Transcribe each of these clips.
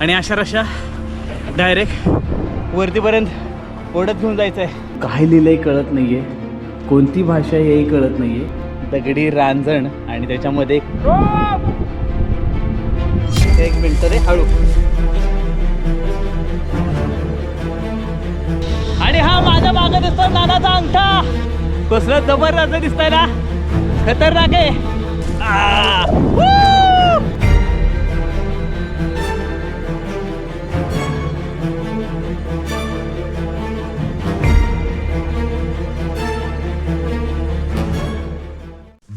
आणि अशा रशा डायरेक्ट वरतीपर्यंत ओढत घेऊन जायचं आहे काय लिहिलंय कळत नाहीये. कोणती भाषा हेही कळत नाहीये. दगडी रांजण आणि त्याच्यामध्ये एक मिनिट रे हळू. आणि हा माझ्या मागे दिसतो नानाचा अंगठा. कसलं जबरदस्त दिसतंय ना. खतरनाक आहे.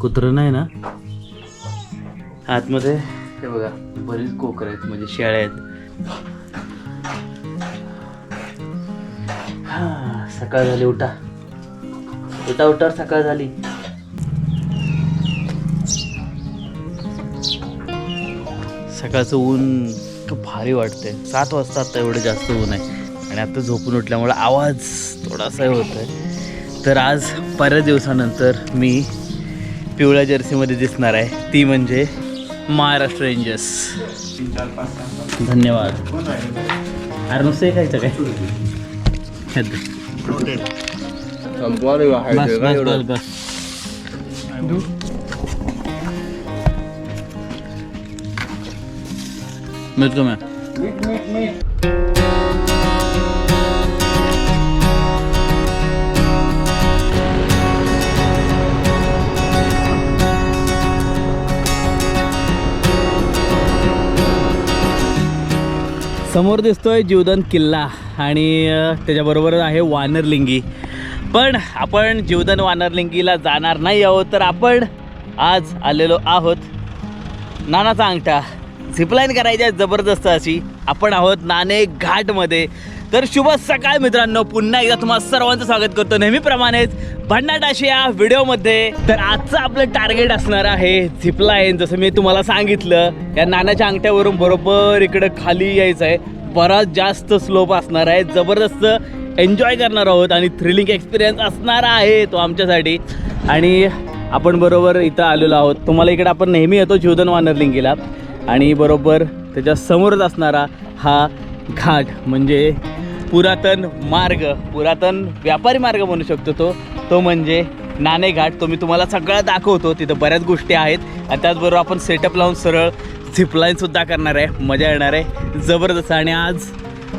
कुत्रं नाही ना? आतमध्ये? हे बघा बरीच कोकर आहेत म्हणजे शेळ्या आहेत. हा, सकाळ झाली उठा. उठा उठा सकाळ झाली. सकाळचं ऊन खूप भारी वाटतंय. सात वाजता आता एवढं जास्त ऊन आहे. आणि आता झोपून उठल्यामुळे आवाज थोडासा होत आहे तर आज बऱ्याच दिवसानंतर मी पिवळ्या जर्सीमध्ये दिसणार आहे. ती म्हणजे महाराष्ट्र रेंजर्स धन्यवाद. अरे नुसतं खायचं काय? बस बस बस मिळतो मॅम समोर दिसतोय जीवदान किल्ला आणि त्याच्याबरोबर आहे वानरलिंगी. पण आपण जीवदान वानरलिंगीला जाणार नाही आहोत तर आपण आज आलेलो आहोत नानाचा अंगठा. झिपलाईन करायची आहे जबरदस्त अशी. आपण आहोत नाणे घाटमध्ये. तर शुभ सकाळ मित्रांनो. पुन्हा एकदा तुम्हाला सर्वांचं स्वागत करतो नेहमीप्रमाणेच. भन्नाटाशी या व्हिडिओमध्ये. तर आजचं आपलं टार्गेट असणार आहे झिपलाईन जसं मी तुम्हाला सांगितलं या नानाच्या अंगठ्यावरून बरोबर इकडं खाली यायचं आहे बराच जास्त स्लोप असणार आहे. जबरदस्त एन्जॉय करणार आहोत आणि थ्रिलिंग एक्सपिरियन्स असणार आहे तो आमच्यासाठी. आणि आपण बरोबर इथं आलेलो आहोत. तुम्हाला इकडे आपण नेहमी येतो जीवधन वानरलिंगीला आणि बरोबर त्याच्या समोरच असणारा हा घाट म्हणजे पुरातन मार्ग पुरातन व्यापारी मार्ग म्हणू शकतो तो. तो म्हणजे नाणे घाट तो मी तुम्हाला सगळं दाखवतो. तिथं बऱ्याच गोष्टी आहेत. आणि त्याचबरोबर आपण सेटअप लावून सरळ झिपलाईनसुद्धा करणार आहे. मजा येणार आहे. जबरदस्त. आणि आज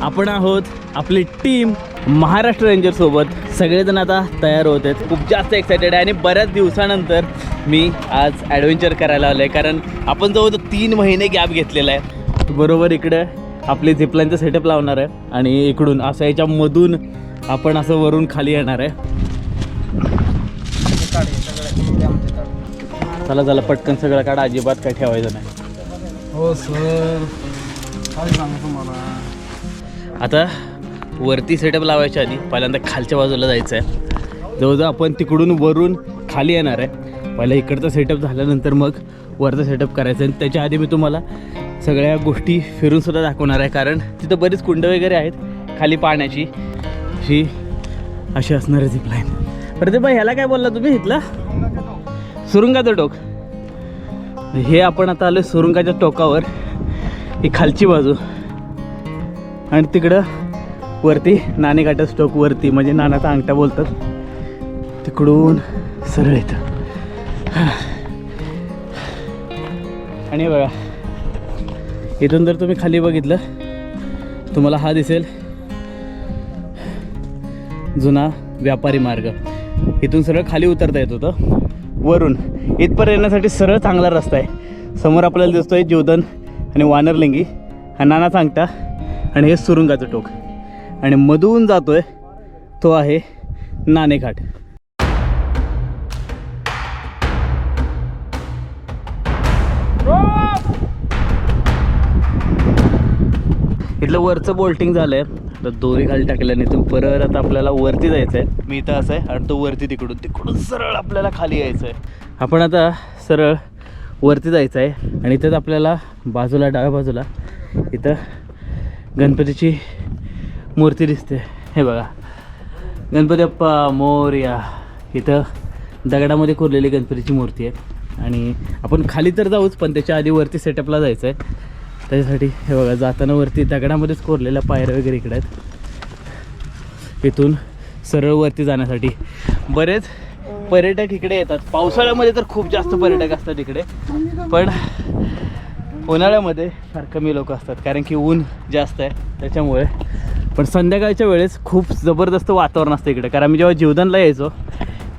आपण आहोत आपली टीम महाराष्ट्र रेंजरसोबत सगळेजण आता तयार होत आहेत. खूप जास्त एक्सायटेड आहे. आणि बऱ्याच दिवसानंतर मी आज ॲडव्हेंचर करायला आलो आहे कारण आपण जवळ तीन महिने गॅप घेतलेला आहे. बरोबर इकडं आपली झिपलाईनचं सेटअप लावणार आहे आणि इकडून असं याच्यामधून आपण असं वरून खाली येणार आहे. चला चला पटकन सगळं काढा. अजिबात काय ठेवायचं नाही. हो सर काय सांगू तुम्हाला? आता वरती सेटअप लावायच्या आधी पहिल्यांदा खालच्या बाजूला जायचं आहे. जवळजवळ आपण तिकडून वरून खाली येणार आहे. पहिला इकडचा सेटअप झाल्यानंतर मग वरचा सेटअप करायचं आणि त्याच्या आधी मी तुम्हाला सगळ्या गोष्टी फिरूनसुद्धा दाखवणार आहे. कारण तिथं बरीच कुंड वगैरे आहेत खाली पाण्याची. ही अशी असणार आहे झिपलाईन प्रदीप भाई ह्याला काय बोलला तुम्ही इथला? सुरुंगाचं टोक. हे आपण आता आलो सुरुंगाच्या टोकावर ही खालची बाजू. आणि तिकडं वरती नाणेघाटा स्टोक वरती म्हणजे नानाचा अंगठा बोलतात. तिकडून सरळ येतं आणि बघा इथून जर तुम्ही खाली बघितलं तुम्हाला हा दिसेल जुना व्यापारी मार्ग. इथून सरळ खाली उतरता येत होतं. वरून इथपर्यंत येण्यासाठी सरळ चांगला रस्ता आहे. समोर आपल्याला दिसतोय जीवदन आणि वानरलिंगी हा नाना सांगता आणि हे सुरुंगाचं टोक. आणि मधून जातोय तो आहे नाणेघाट. इथलं वरचं बोल्टिंग झालं आहे दोरी खाली टाकल्याने इथून परत आता आपल्याला वरती जायचं आहे मी इथं असं आहे आणि तो वरती तिकडून तिकडून सरळ आपल्याला खाली यायचं आहे आपण आता सरळ वरती जायचं आहे आणि इथंच आपल्याला बाजूला डाव्या बाजूला इथं गणपतीची मूर्ती दिसते. हे बघा. गणपती अप्पा मोर्या. इथं दगडामध्ये कोरलेली गणपतीची मूर्ती आहे. आणि आपण खाली तर जाऊच पण त्याच्या आधी वरती सेटअपला जायचं आहे त्याच्यासाठी हे बघा जाताना वरती दगडामध्येच कोरलेल्या पायऱ्या वगैरे इकडे आहेत. इथून सरळ वरती जाण्यासाठी. बरेच पर्यटक इकडे येतात. पावसाळ्यामध्ये तर खूप जास्त पर्यटक असतात इकडे. पण उन्हाळ्यामध्ये फार कमी लोक असतात कारण की ऊन जास्त आहे त्याच्यामुळे. पण संध्याकाळच्या वेळेस खूप जबरदस्त वातावरण असतं इकडे. कारण आम्ही जेव्हा जीवदानला यायचो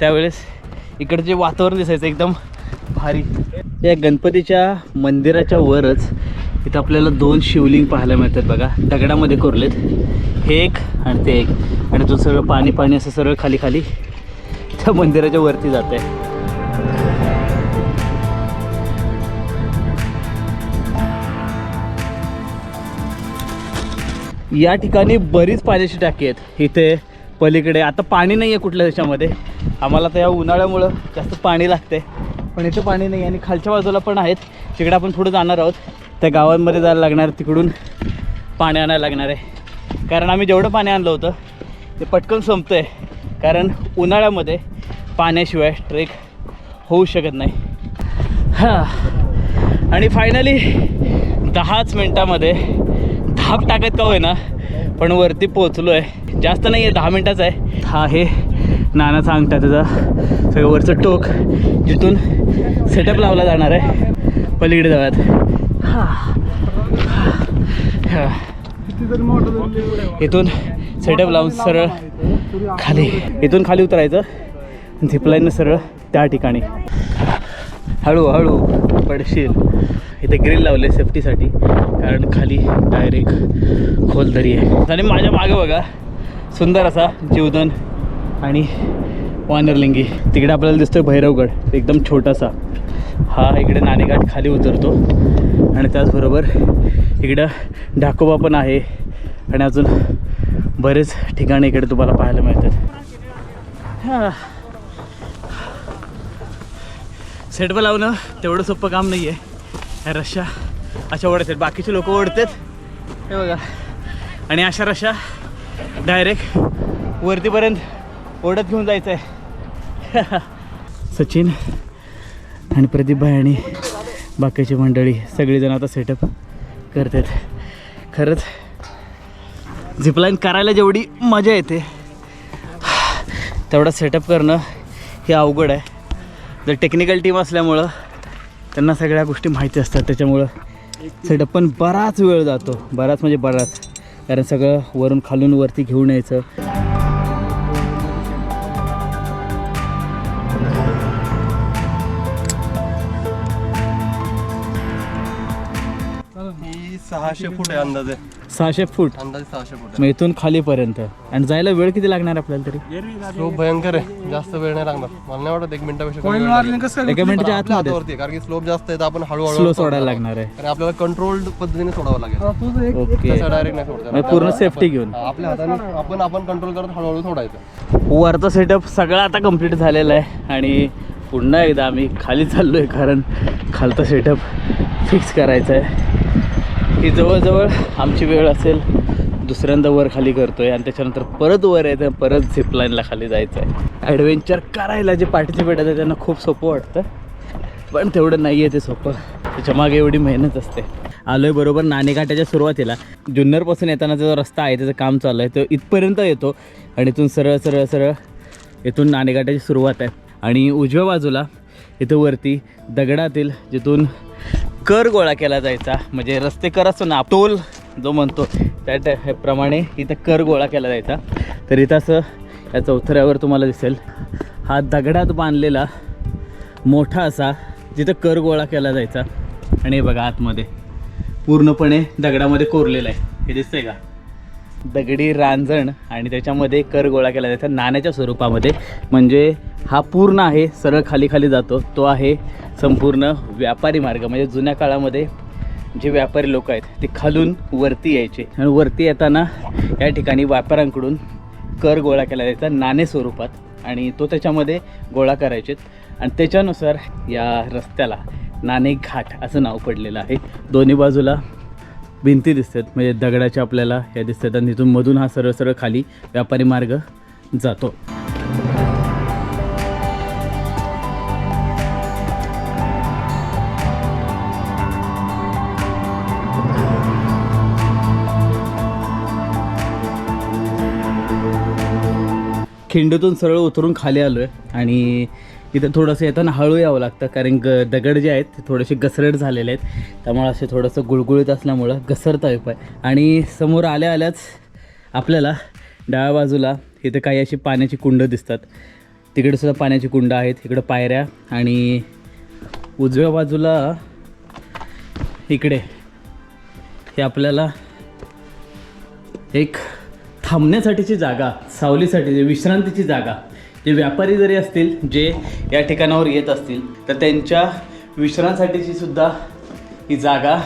त्यावेळेस इकडे जे वातावरण दिसायचं एकदम भारी. या गणपतीच्या मंदिराच्या वरच इथं आपल्याला दोन शिवलिंग पाहायला मिळतात बघा. दगडामध्ये कोरलेत. हे एक आणि ते एक. आणि तो सगळं पाणी पाणी असं सरळ खाली खाली त्या मंदिराच्या वरती जात आहे या ठिकाणी बरीच पाण्याची टाकी आहेत. इथे पलीकडे. आता पाणी नाही आहे कुठल्या देशामध्ये. आम्हाला तर या उन्हाळ्यामुळं जास्त पाणी लागते पण इथे पाणी नाही आणि खालच्या बाजूला पण आहेत. तिकडे आपण थोडं जाणार आहोत. त्या गावांमध्ये जायला लागणार तिकडून पाणी आणायला लागणार आहे. कारण आम्ही जेवढं पाणी आणलं होतं ते पटकन संपतं आहे कारण उन्हाळ्यामध्ये पाण्याशिवाय ट्रेक होऊ शकत नाही. हां. आणि फायनली दहाच मिनटामध्ये धाप टाकत का होईना पण वरती पोचलो आहे जास्त नाही आहे दहा मिनटाचं आहे. हा हे नानाचा अंगठा त्याचा. सगळं वरचं टोक जिथून सेटअप लावला जाणार आहे. पलीकडे जाऊयात. इथून सेटअप लावून सरळ खाली. इथून खाली उतरायचं. झिपलाईन सरळ त्या ठिकाणी. हळूहळू पडशील. इथे ग्रिल लावले सेफ्टीसाठी कारण खाली डायरेक्ट खोल दरी आहे. आणि माझ्या मागे बघा सुंदर असा जीवदन आणि वानरलिंगी. तिकडे आपल्याला दिसतोय भैरवगड एकदम छोटासा. हा इकडे नाणेघाट खाली उतरतो. आणि त्याचबरोबर इकडं ढाकोबा पण आहे. आणि अजून बरेच ठिकाणी इकडे तुम्हाला पाहायला मिळतात. हां. सेटबं लावणं तेवढं सोपं काम नाही आहे ह्या रश्या अशा ओढत आहेत बाकीचे लोक ओढतात. हे बघा. आणि अशा रश्या डायरेक्ट वरतीपर्यंत ओढत घेऊन जायचं आहे सचिन आणि प्रदीप भाई आणि बाकीची मंडळी सगळीजण आता सेटअप करतात. खरंच झिपलाईन करायला जेवढी मजा येते तेवढा सेटअप करणं हे अवघड आहे. जर टेक्निकल टीम असल्यामुळं त्यांना सगळ्या गोष्टी माहिती असतात त्याच्यामुळं सेटअप पण बराच वेळ जातो. बराच म्हणजे बराच. कारण सगळं वरून खालून वरती घेऊन यायचं. सहाशे फूट आहे अंदाजे. सहाशे फूट? अंदाजे सहाशे फूट मग इथून खालीपर्यंत आणि जायला वेळ किती लागणार आपल्याला तरी? स्लोप भयंकर आहे. जास्त वेळ नाही लागणार. मला नाही वाटत एक मिनिटापेक्षा कमी वेळ लागेल. एका मिनिटच्या आपल्या हातावरती आहे, कारण की स्लोप जास्त आहे तर आपण हळूहळू स्लो सोडायला लागणार आहे. आणि आपल्याला कंट्रोल्ड पद्धतीने सोडावं लागेल. आता ओके. तसं डायरेक्ट नाही सोडता मग पूर्ण सेफ्टी घेऊन. हा, आपल्या हाताने आपण आपण कंट्रोल करत हळूहळू सोडायचं. वरचा सेटअप सगळा आता कंप्लीट झालेला आहे. आणि पुन्हा एकदा आम्ही खाली चाललो आहे कारण खालचा सेटअप फिक्स करायचा आहे. ही जवळजवळ आमची वेळ असेल दुसऱ्यांदा वर खाली करतोय आणि त्याच्यानंतर परत वर यायचं आणि परत झिपलाईनला खाली जायचं आहे ॲडव्हेंचर करायला जे पार्टिसिपेट आहे त्यांना खूप सोपं वाटतं. पण तेवढं नाही आहे ते सोपं. त्याच्यामागे एवढी मेहनत असते. आलो आहे बरोबर नाणेघाटाच्या सुरुवातीला. जुन्नरपासून येताना जो रस्ता आहे त्याचं काम चालू आहे तो इथपर्यंत येतो. आणि इथून सरळ सरळ सरळ इथून नाणेघाटाची सुरुवात आहे. आणि उजव्या बाजूला इथं वरती दगडातील जिथून कर गोळा केला जायचा. म्हणजे रस्ते कर असतो ना टोल जो म्हणतो त्या प्रमाणे इथं कर गोळा केला जायचा. तर इथं असं या चौथऱ्यावर तुम्हाला दिसेल. हा दगडात बांधलेला मोठा असा जिथं कर गोळा केला जायचा. आणि हे बघा आतमध्ये. पूर्णपणे दगडामध्ये कोरलेला आहे. हे दिसतंय का? दगडी रांजण आणि त्याच्यामध्ये कर गोळा केला जायचा नाण्याच्या स्वरूपामध्ये. म्हणजे हा पूर्ण आहे सरळ खाली खाली जातो. तो आहे संपूर्ण व्यापारी मार्ग. म्हणजे जुन्या काळामध्ये जे व्यापारी लोक आहेत ते खालून वरती यायचे. आणि वरती येताना या ठिकाणी व्यापाऱ्यांकडून कर गोळा केला जायचा नाणे स्वरूपात. आणि तो त्याच्यामध्ये गोळा करायचे. आणि त्याच्यानुसार या रस्त्याला नाणे घाट असं नाव पडलेलं आहे. दोन्ही बाजूला भिंती दिसतात. म्हणजे दगडाच्या आपल्याला ह्या दिसतात आणि तिथून मधून हा सरळ सरळ खाली व्यापारी मार्ग जातो. खिंडीतून सरळ उतरून खाली आलो आहे आणि इथं थोडंसं येताना हळू यावं लागतं कारण ग दगड जे आहेत ते थोडेसे घसरट झालेले आहेत. त्यामुळं असे थोडंसं गुळगुळीत असल्यामुळं घसरता उपाय आणि समोर आल्या आल्याच आपल्याला डाव्या बाजूला इथं काही अशी पाण्याची कुंड दिसतात. तिकडे सुद्धा पाण्याची कुंड आहेत इकडं पायऱ्या आणि उजव्या बाजूला इकडे हे आपल्याला एक थांबण्यासाठीची जागा सावलीसाठी विश्रांतीची जागा. जे व्यापारी जरी असतील जे या ठिकाणावर येत असतील तर त्यांच्या विश्रांसाठीची सुद्धा ही जागा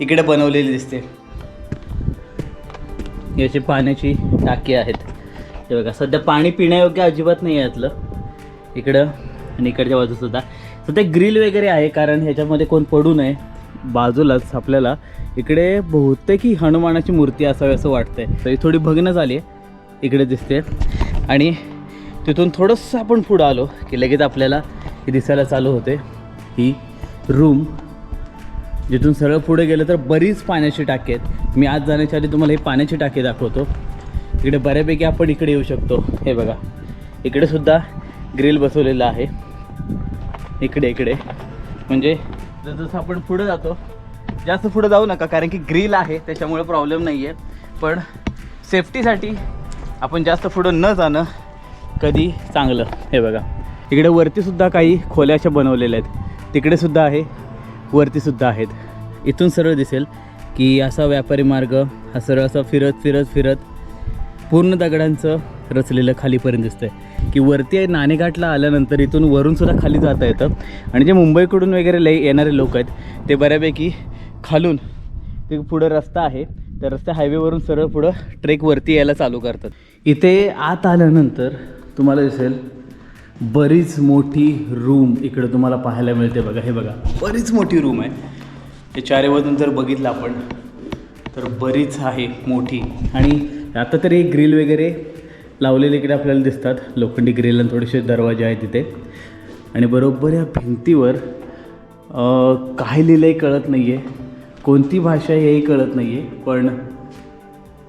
इकडे बनवलेली दिसते. याची पाण्याची टाकी आहेत. हे बघा सध्या पाणी पिण्यायोग्य अजिबात नाही आहे यातलं. इकडं आणि इकडच्या बाजूसुद्धा सध्या ग्रिल वगैरे आहे कारण ह्याच्यामध्ये कोण पडू नये. बाजूलाच आपल्याला इकडे बहुतेक ही हनुमानाची मूर्ती असावी असं वाटतंय. तर ही थोडी भग्न झाली आहे. इकडे दिसते. आणि तिथून थोडंसं आपण पुढं आलो की लगेच आपल्याला हे दिसायला चालू होते. ही रूम जिथून सरळ पुढे गेलं तर बरीच पाण्याची टाकी आहेत. मी आज जाण्याच्या आधी तुम्हाला ही पाण्याची टाकी दाखवतो. इकडे बऱ्यापैकी आपण इकडे येऊ शकतो. हे बघा इकडे सुद्धा ग्रिल बसवलेलं आहे. इकडे इकडे. म्हणजे जसं आपण पुढे जातो जास्त पुढे जाऊ नका कारण की ग्रिल आहे त्याच्यामुळे प्रॉब्लेम नाही आहे पण सेफ्टीसाठी आपण जास्त पुढं न जाणं कधी चांगलं? हे बघा. इकडे वरतीसुद्धा काही खोल्या अशा बनवलेल्या आहेत. तिकडेसुद्धा आहे. वरतीसुद्धा आहेत. इथून सरळ दिसेल की असा व्यापारी मार्ग हा सरळ असा फिरत फिरत फिरत पूर्ण दगडांचं रचलेलं खालीपर्यंत दिसतंय. की वरती आहे नाणेघाटला आल्यानंतर इथून वरूनसुद्धा खाली जाता येतं. आणि जे मुंबईकडून वगैरे लई येणारे लोक आहेत ते बऱ्यापैकी खालून ते पुढं रस्ता आहे. त्या रस्त्या हायवेवरून सरळ पुढं ट्रेकवरती यायला चालू करतात. इथे आत आल्यानंतर तुम्हाला दिसेल बरीच मोठी रूम इकडं तुम्हाला पाहायला मिळते बघा हे बघा. बरीच मोठी रूम आहे. हे चारेवरून बाजून जर बघितलं आपण तर बरीच आहे मोठी. आणि आता तरी ग्रिल वगैरे लावलेले इकडे आपल्याला दिसतात. लोखंडी ग्रिल आणि थोडेसे दरवाजे आहेत तिथे. आणि बरोबर या भिंतीवर काही काय कळत नाही आहे कोणती भाषा आहे हेही कळत नाही आहे पण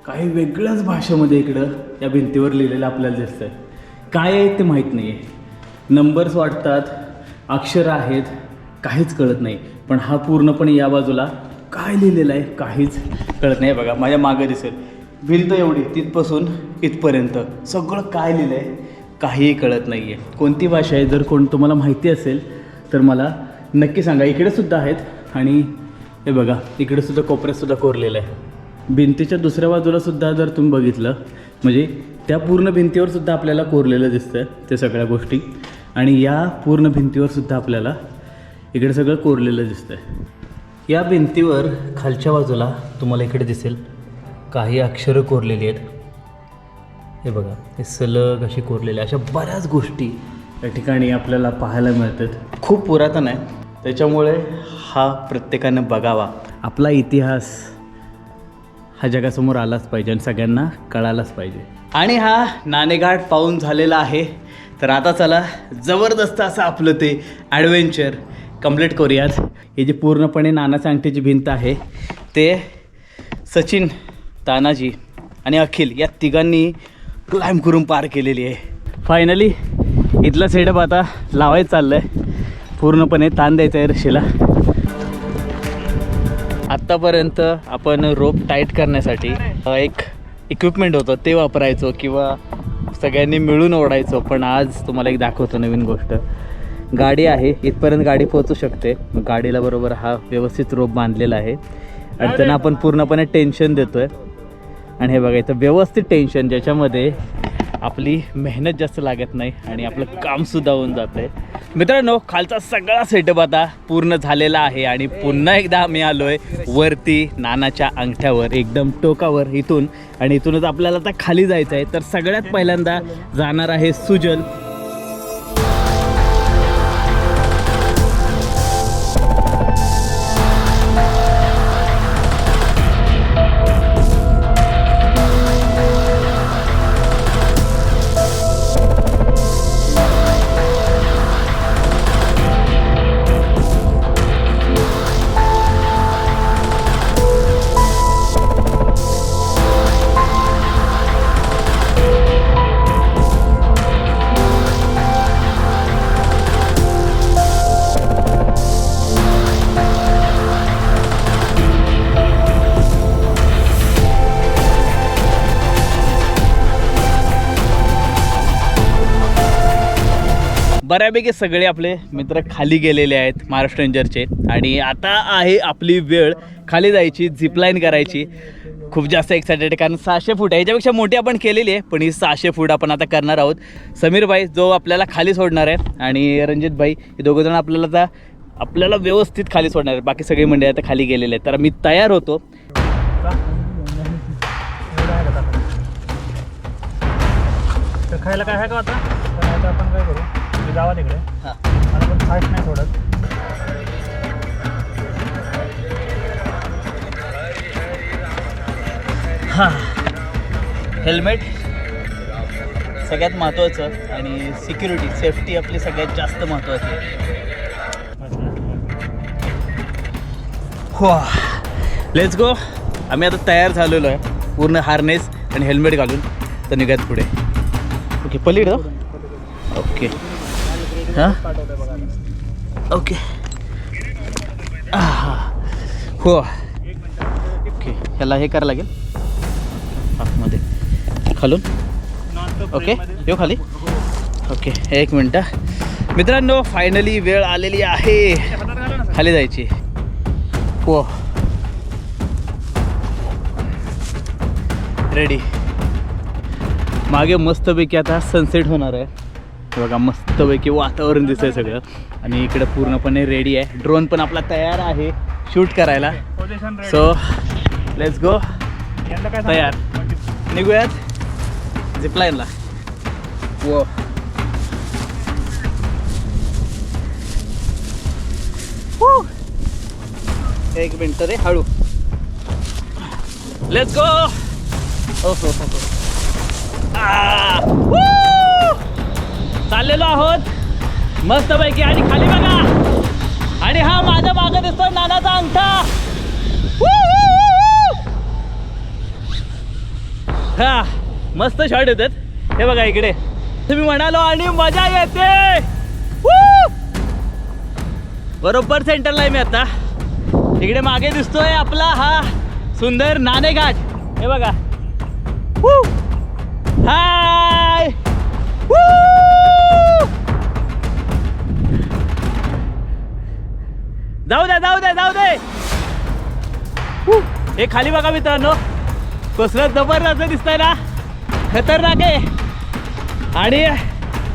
काही वेगळ्याच भाषेमध्ये इकडं या भिंतीवर लिहिलेलं आपल्याला दिसतं आहे काय आहे ते माहीत नाही आहे नंबर्स वाटतात अक्षरं आहेत काहीच कळत नाही. पण हा पूर्णपणे या बाजूला काय लिहिलेलं आहे काहीच कळत नाही. बघा माझ्या मागं दिसेल. भिंत एवढी तिथपासून इथपर्यंत. सगळं काय लिहिलं आहे काहीही कळत नाही आहे कोणती भाषा आहे जर कोण तुम्हाला माहिती असेल तर मला नक्की सांगा. इकडे सुद्धा आहेत आणि हे बघा इकडेसुद्धा कोपऱ्यातसुद्धा कोरलेलं आहे. भिंतीच्या दुसऱ्या बाजूलासुद्धा जर तुम्ही बघितलं म्हणजे त्या पूर्ण भिंतीवर सुद्धा आपल्याला कोरलेलं दिसतं ते सगळ्या गोष्टी. आणि या पूर्ण भिंतीवर सुद्धा आपल्याला इकडे सगळं कोरलेलं दिसतं या भिंतीवर खालच्या बाजूला तुम्हाला इकडे दिसेल काही अक्षरं कोरलेली आहेत. हे बघा हे सलग अशी कोरलेली अशा बऱ्याच गोष्टी या ठिकाणी आपल्याला पाहायला मिळतात. खूप पुरातन आहे. त्याच्यामुळे हा प्रत्येकानं बघावा. आपला इतिहास हा जगासमोर आलाच पाहिजे आणि सगळ्यांना कळालाच पाहिजे. आणि हा नाणेघाट पाहून झालेला आहे. तर आता चला जबरदस्त असं आपलं ते ॲडव्हेंचर कंप्लीट करूयात. हे जे पूर्णपणे नाना सांगतेची भिंत आहे ते सचिन तानाजी आणि अखिल या तिघांनी क्लाइम करून पार केलेली आहे. फायनली इथलं सेटअप आता लावायचं चाललं आहे पूर्णपणे ताण द्यायचं आहे रशीला आत्तापर्यंत आपण रोप टाईट करण्यासाठी एक इक्विपमेंट होतं ते वापरायचो किंवा सगळ्यांनी मिळून ओढायचो पण आज तुम्हाला एक दाखवतो नवीन गोष्ट. गाडी आहे इथपर्यंत गाडी पोहोचू शकते. गाडीला बरोबर हा व्यवस्थित रोप बांधलेला आहे. आणि त्यांना आपण पूर्णपणे टेन्शन देतो आहे आणि हे बघा इथं व्यवस्थित टेन्शन ज्याच्यामध्ये आपली मेहनत जास्त लागत नाही आणि आपलं कामसुद्धा होऊन जातं आहे मित्रांनो खालचा सगळा सेटअप आता पूर्ण झालेला आहे आणि पुन्हा एकदा आम्ही आलो आहे वरती नानाच्या अंगठ्यावर एकदम टोकावर इथून. आणि इथूनच आपल्याला आता खाली जायचं आहे तर सगळ्यात पहिल्यांदा जाणार आहे सुजल बऱ्यापैकी सगळे आपले मित्र खाली गेलेले आहेत महाराष्ट्र रेंजरचे आणि आता आहे आपली वेळ खाली जायची झिपलाईन करायची. खूप जास्त एक्सायटेड आहे कारण सहाशे फूट आहे. याच्यापेक्षा मोठी आपण केलेली आहे पण ही सहाशे फूट आपण आता करणार आहोत. समीर भाई जो आपल्याला खाली सोडणार आहे आणि रणजित भाई हे दोघंजण आपल्याला आता आपल्याला व्यवस्थित खाली सोडणार आहे बाकी सगळी मंडळी आता खाली गेलेले आहेत. तर मी तयार होतो. तर खायला काय आहे का आता आपण काय करू? तुम्ही जावा तिकडे. हां. मला पण फास्ट नाही सोडत. हां. हेल्मेट सगळ्यात महत्त्वाचं आणि सिक्युरिटी सेफ्टी आपली सगळ्यात जास्त महत्त्वाची आहे. हो लेट्स गो आम्ही आता तयार झालेलो आहे. पूर्ण हार्नेस आणि हेल्मेट घालून. तर निघायत पुढे. ओके पलीड ओके हां ओके. आहा. हो. ओके. ह्याला हे करायला लागेल. आतमध्ये. खालून. ओके. येऊ खाली. ओके. एक मिनटं मित्रांनो फायनली वेळ आलेली आहे. खाली जायची. हो. रेडी मागे मस्तपैकी आता सनसेट होणार आहे. बघा मस्तपैकी वातावरण दिसतंय सगळं. आणि इकडे पूर्णपणे रेडी आहे. ड्रोन पण आपला तयार आहे शूट करायला. सो लेट्स गो तयार. निघूयात. झिपलाईनला वो एक मिनिट रे हळू. लेट्स गो हो हो! चाललेलो आहोत. मस्तपैकी आणि खाली बघा. आणि हा माझ्या मागं दिसतो नानाचा अंगठा. हा मस्त शॉट येतात. हे बघा इकडे. तुम्ही म्हणालो आणि मजा येते. बरोबर सेंटरला आहे मी आता. इकडे मागे दिसतोय आपला हा सुंदर नाणेघाट हे बघा. हाय जाऊ दे जाऊ दे जाऊ दे. हे खाली बघा मित्रांनो. कसलं जबरदस्त दिसतंय ना. खतरनाक आहे. आणि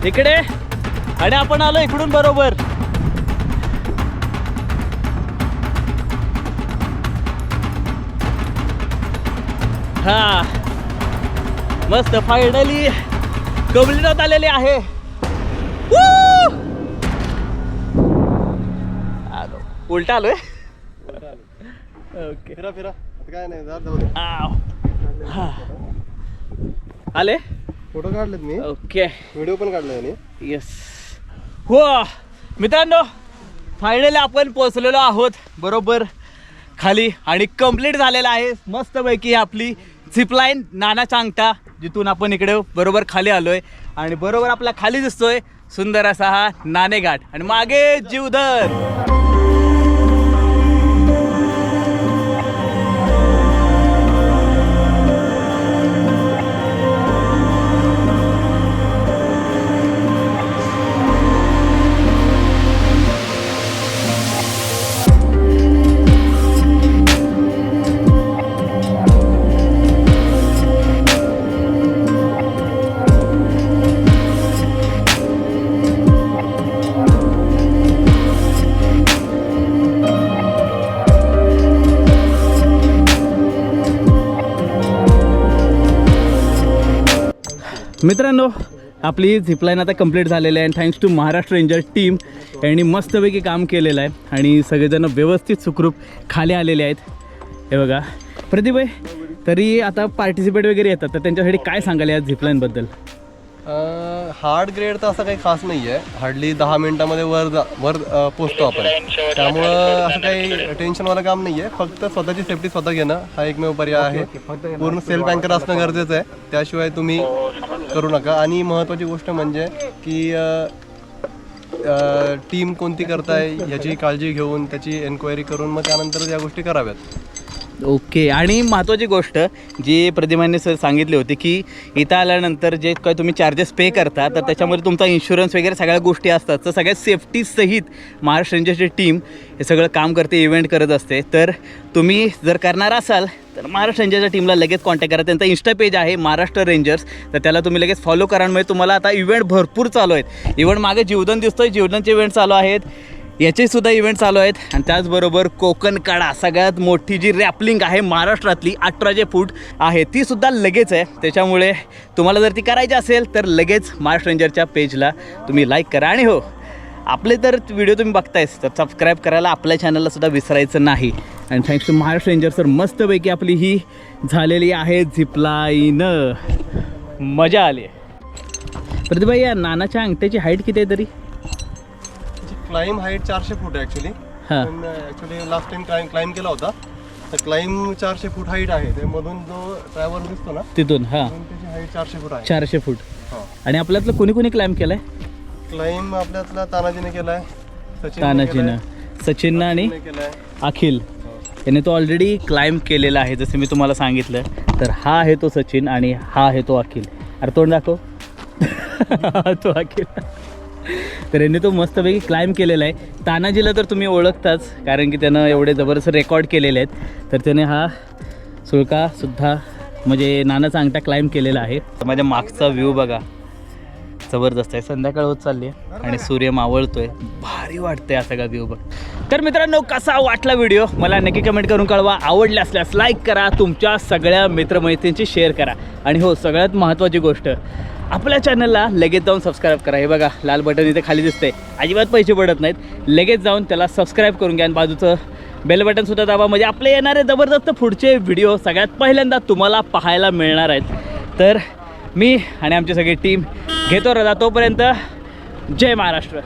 इकडे आणि आपण आलो इकडून बरोबर. हा. मस्त फायनली कबलीनात आलेली आहे. उलटा आलोय. ओके. फिरा फिरा. आता काय नाही जा जाऊ दे. आव. हा. आले? फोटो काढलेत मी. ओके. व्हिडिओ पण काढलाय मी येस हो. मित्रांनो फायनली आपण पोचलेलो आहोत. बरोबर. खाली आणि कंप्लीट झालेलं आहे. मस्तपैकी आपली झिपलाईन नाना चांगटा जिथून आपण इकडे बरोबर खाली आलोय. आणि बरोबर आपला खाली दिसतोय सुंदर असा हा नाणेघाट. आणि मागे जीवधर. मित्रांनो आपली झिपलाईन आता कंप्लीट झालेली आहे. And thanks to Maharashtra ranger team यांनी मस्तपैकी काम केलेलं आहे. आणि सगळेजण व्यवस्थित सुखरूप खाली आलेले आहेत. हे बघा. प्रदीप तरी आता पार्टिसिपेट वगैरे येतात. तर त्यांच्यासाठी काय सांगाल या झिपलाईनबद्दल हार्ड ग्रेड तर असं काही खास नाही आहे हार्डली दहा मिनिटामध्ये वर जा वर पोचतो आपण. त्यामुळं असं काही टेन्शनवालं काम नाही आहे फक्त स्वतःची सेफ्टी स्वतः घेणं हा एकमेव पर्याय आहे. पूर्ण सेल्फ अँकर असणं गरजेचं आहे. त्याशिवाय तुम्ही करू नका. आणि महत्त्वाची गोष्ट म्हणजे की टीम कोणती करताय याची काळजी घेऊन त्याची एन्क्वायरी करून मग त्यानंतर या गोष्टी कराव्यात. ओके आणि महत्त्वाची गोष्ट जी प्रतिमाने सर सांगितली होती की इथं आल्यानंतर जे काय तुम्ही चार्जेस पे करता तर त्याच्यामध्ये तुमचा इन्शुरन्स वगैरे सगळ्या गोष्टी असतात. तर सगळ्या सेफ्टीसहित महाराष्ट्र रेंजर्सची टीम हे सगळं काम करते इव्हेंट करत असते. तर तुम्ही जर करणार असाल तर महाराष्ट्र रेंजर्सच्या टीमला लगेच कॉन्टॅक्ट करा. त्यांचा इन्स्टा पेज आहे महाराष्ट्र रेंजर्स तर त्याला तुम्ही लगेच फॉलो करा. म्हणजे तुम्हाला आता इव्हेंट भरपूर चालू आहेत. इव्हेंट मागे जीवदन दिसतोय जीवदनचे इव्हेंट चालू आहेत. याचे सुद्धा इव्हेंट चालू आहेत. आणि त्याचबरोबर कोकण काढा सगळ्यात मोठी जी रॅपलिंग आहे महाराष्ट्रातली अठराशे फूट आहे. ती सुद्धा लगेच आहे. त्याच्यामुळे तुम्हाला जर ती करायची असेल तर लगेच महाराष्ट्र रेंजरच्या पेजला तुम्ही लाईक करा. आणि हो आपले तर व्हिडिओ तुम्ही बघतायच तर सबस्क्राईब करायला आपल्या चॅनलला सुद्धा विसरायचं नाही. आणि thanks to Maharashtra ranger sir मस्तपैकी आपली ही झालेली आहे झिपलाईन मजा आली. प्रतिभा या नानाच्या अंगठ्याची हाईट किती आहे तरी? क्लाइम हाईट चारशे फूट आहे ॲक्च्युली हां. पण actually last time climb climb केला होता. तर क्लाइम चारशे फूट हाईट आहे. ते मधून जो ट्रॅव्हल दिसतो ना तिथून हां. मधून त्याची हाईट चारशे फूट आहे. चारशे फूट हा. आणि आपल्यातलं कोणी कोणी क्लाइम केलं आहे क्लाइम आपल्यातला तानाजीने केलाय सचिन तानाजीनं. सचिननं आणि केलाय. अखिल. याने तो ऑलरेडी क्लाइंब केलेला आहे जसं मी तुम्हाला सांगितलं. तर हा आहे तो सचिन आणि हा आहे तो अखिल. अरे तोंड दाखव. तो अखिल. तर यांनी तो मस्तपैकी क्लाइंब केलेला आहे. तानाजीला तर तुम्ही ओळखताच कारण की त्यानं एवढे जबरदस्त रेकॉर्ड केलेले आहेत. तर त्याने हा सुळकासुद्धा म्हणजे नानाचा अंगठा क्लाइंब केलेला आहे. तर माझ्या मागचा व्ह्यू बघा. जबरदस्त आहे. संध्याकाळ होत चालली आहे आणि सूर्य मावळतोय. भारी वाटतंय हा सगळा व्ह्यू बघ. तर मित्रांनो कसा वाटला व्हिडिओ मला नक्की कमेंट करून कळवा. आवडले असल्यास लाईक करा. तुमच्या सगळ्या मित्रमैत्रिणींची शेअर करा. आणि हो सगळ्यात महत्त्वाची गोष्ट आपल्या चॅनलला लगेच जाऊन सबस्क्राईब करा. हे बघा लाल बटन इथे खाली दिसते अजिबात पैसे पडत नाहीत. लगेच जाऊन त्याला सबस्क्राईब करून घ्या आणि बाजूचं बेल बटनसुद्धा दाबा. म्हणजे आपले येणारे जबरदस्त पुढचे व्हिडिओ सगळ्यात पहिल्यांदा तुम्हाला पाहायला मिळणार आहेत. तर मी आणि आमची सगळी टीम घेतो रदा तोपर्यंत जय महाराष्ट्र.